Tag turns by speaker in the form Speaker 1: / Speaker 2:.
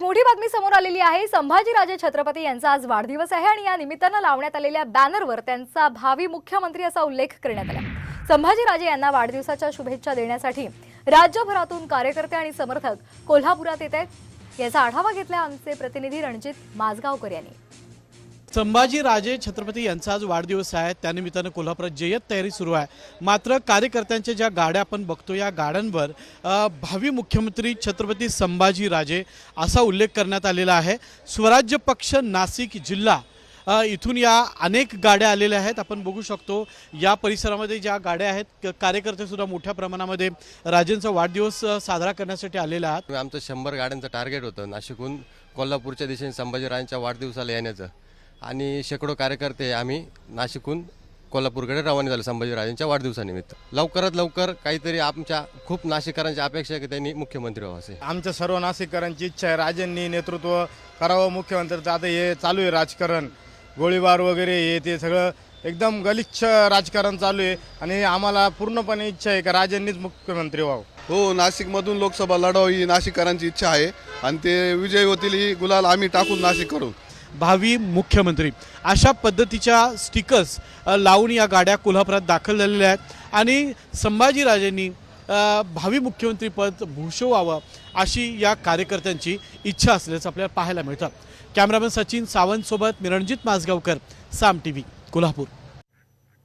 Speaker 1: एक मोठी बातमी समोर आलेली आहे. संभाजीराजे छत्रपती यांचा आज वाढदिवस आहे आणि या निमित्तानं लावण्यात आलेल्या बॅनरवर त्यांचा भावी मुख्यमंत्री असा उल्लेख करण्यात आला. संभाजीराजे यांना वाढदिवसाच्या शुभेच्छा देण्यासाठी राज्यभरातून कार्यकर्ते आणि समर्थक कोल्हापुरात येत आहेत. याचा आढावा घेतला आमचे प्रतिनिधी रणजित माजगावकर यांनी.
Speaker 2: संभाजी राजे छत्रपती यांचा आज वाढदिवस आहे. त्यानिमित्तानं कोल्हापुरात जय्यत तयारी सुरू आहे. मात्र कार्यकर्त्यांच्या ज्या गाड्या आपण बघतो या गाड्यांवर भावी मुख्यमंत्री छत्रपती संभाजी राजे असा उल्लेख करण्यात आलेला आहे. स्वराज्य पक्ष नाशिक जिल्हा इथून या अनेक गाड्या आलेल्या आहेत. आपण बघू शकतो या परिसरामध्ये ज्या गाड्या आहेत कार्यकर्तेसुद्धा मोठ्या प्रमाणामध्ये राजेंचा वाढदिवस साजरा करण्यासाठी आलेला आहात.
Speaker 3: आमचं शंभर गाड्यांचं टार्गेट होतं नाशिकहून कोल्हापूरच्या दिशेने संभाजीराजांच्या वाढदिवसाला येण्याचं. आणि शेकडो कार्यकर्ते आम्ही नाशिकहून कोल्हापूरकडे रवाना झाले संभाजीराजांच्या वाढदिवसानिमित्त. लवकरात लवकर काहीतरी आमच्या खूप नाशिकरांची अपेक्षा आहे की त्यांनी मुख्यमंत्री व्हावं असे.
Speaker 4: आमच्या सर्व नाशिककरांची इच्छा आहे राजांनी नेतृत्व करावं मुख्यमंत्र्यांचं आता हे चालू आहे राजकारण. गोळीबार वगैरे हे ते सगळं एकदम गलिच्छ राजकारण चालू आहे आणि आम्हाला पूर्णपणे इच्छा आहे का राजांनीच मुख्यमंत्री व्हावं.
Speaker 5: हो नाशिकमधून लोकसभा लढावं ही नाशिककरांची इच्छा आहे आणि ते विजय होतील ही गुलाल आम्ही टाकून नाशिक करू
Speaker 2: भावी मुख्यमंत्री. अशा पद्धतीच्या स्टिकर्स लावून या गाड्या कोल्हापुरात दाखल झालेल्या आहेत. आणि संभाजीराजेंनी भावी मुख्यमंत्रीपद भूषवावं अशी या कार्यकर्त्यांची इच्छा असल्याचं आपल्याला पाहायला मिळतं. कॅमेरामॅन सचिन सावंतसोबत मी रणजित माजगावकर साम टी व्ही कोल्हापूर.